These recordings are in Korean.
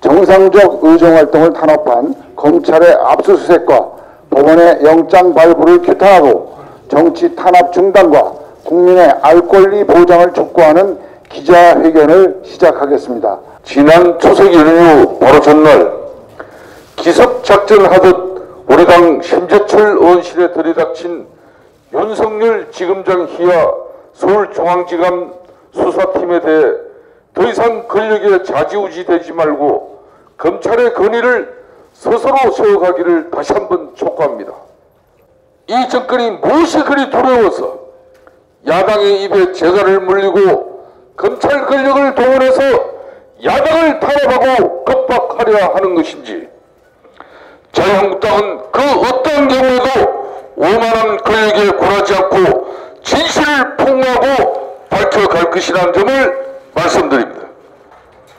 정상적 의정활동을 탄압한 검찰의 압수수색과 법원의 영장 발부를 규탄하고 정치 탄압 중단과 국민의 알 권리 보장을 촉구하는 기자회견을 시작하겠습니다. 지난 추석 연휴 바로 전날 기습작전 하듯 우리 당 심재철 의원실에 들이닥친 윤석열 지금장 희하 서울중앙지검 수사팀에 대해 더 이상 권력에 좌지우지 되지 말고 검찰의 권위를 스스로 세워가기를 다시 한번 촉구합니다. 이 정권이 무엇이 그리 두려워서 야당의 입에 재갈을 물리고 검찰 권력을 동원해서 야당을 탄압하고 겁박하려 하는 것인지 자유한국당은 그 어떤 경우에도 오만한 권력에 굴하지 않고 진실을 폭로하고 밝혀갈 것이라는 점을 말씀드립니다.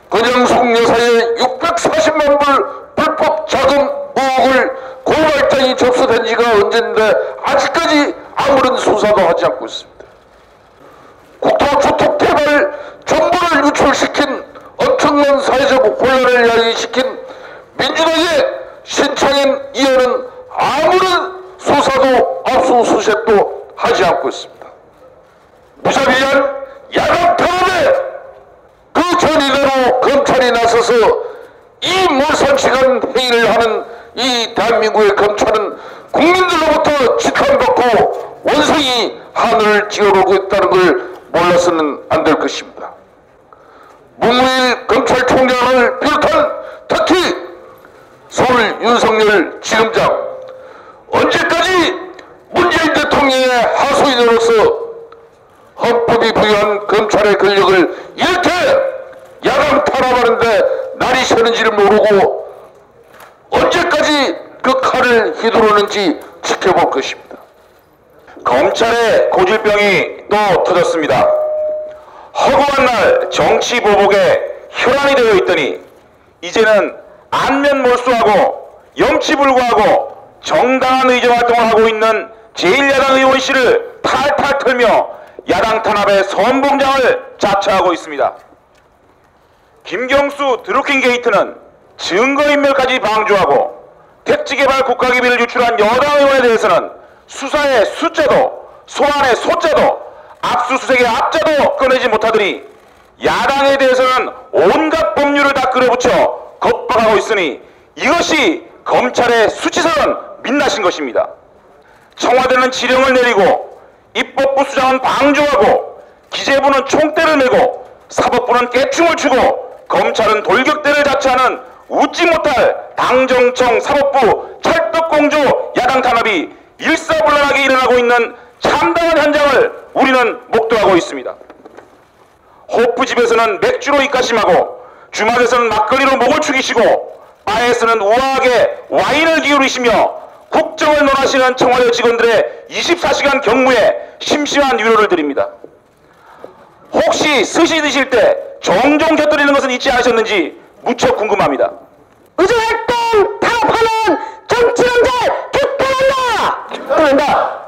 권영숙 여사의 640만 불 불법 자금 의혹을 고발장이 접수된 지가 언젠데 아직까지 아무런 수사도 하지 않고 있습니다. 국토주택 개발 정보를 유출시킨 엄청난 사회적 혼란을 야기시킨 민주당의 신창인 이현은 아무런 수사도 압수수색도 하지 않고 있습니다. 무자비한 야당 탄압에 그 전이대로 검찰이 나서서 이 몰상식한 행위를 하는 이 대한민국의 검찰은 국민들로부터 지탄받고 원성이 하늘을 찌어오르고 있다는 걸 몰라서는 안 될 것입니다. 문무일 검찰총장을 비롯한 특히 서울 윤석열 지검장 언제까지 문재인 대통령의 하소인으로서 헌법이 부여한 검찰의 권력을 이렇게 야당 탄압하는데 날이 새는지를 모르고 언제까지 그 칼을 휘두르는지 지켜볼 것입니다. 검찰의 고질병이 또 터졌습니다. 허구한 날 정치 보복에 혈안이 되어 있더니 이제는 안면 몰수하고 염치불구하고 정당한 의정 활동을 하고 있는 제1야당 의원실을 탈탈 털며 야당 탄압의 선봉장을 자처하고 있습니다. 김경수 드루킹 게이트는 증거인멸까지 방조하고 택지개발 국가기밀을 유출한 여당 의원에 대해서는 수사의 숫자도 소환의 소자도 압수수색의 압자도 꺼내지 못하더니 야당에 대해서는 온갖 법률을 다 끌어붙여 겁박하고 있으니 이것이 검찰의 수치스러운 민낯인 것입니다. 청와대는 지령을 내리고 입법부 수장은 방조하고 기재부는 총대를 메고 사법부는 깨충을 추고 검찰은 돌격대를 자처하는 웃지 못할 당정청 사법부 찰떡공조 야당 탄압이 일사불란하게 일어나고 있는 참담한 현장을 우리는 목도하고 있습니다. 호프집에서는 맥주로 입가심하고 주말에서는 막걸리로 목을 축이시고 바에서는 우아하게 와인을 기울이시며 국정을 논하시는 청와대 직원들의 24시간 경무에 심심한 위로를 드립니다. 혹시 스시 드실 때 종종 곁들이는 것은 잊지 않으셨는지 무척 궁금합니다. 의정활동 탄압하는 정치범들 규탄한다! 규탄한다!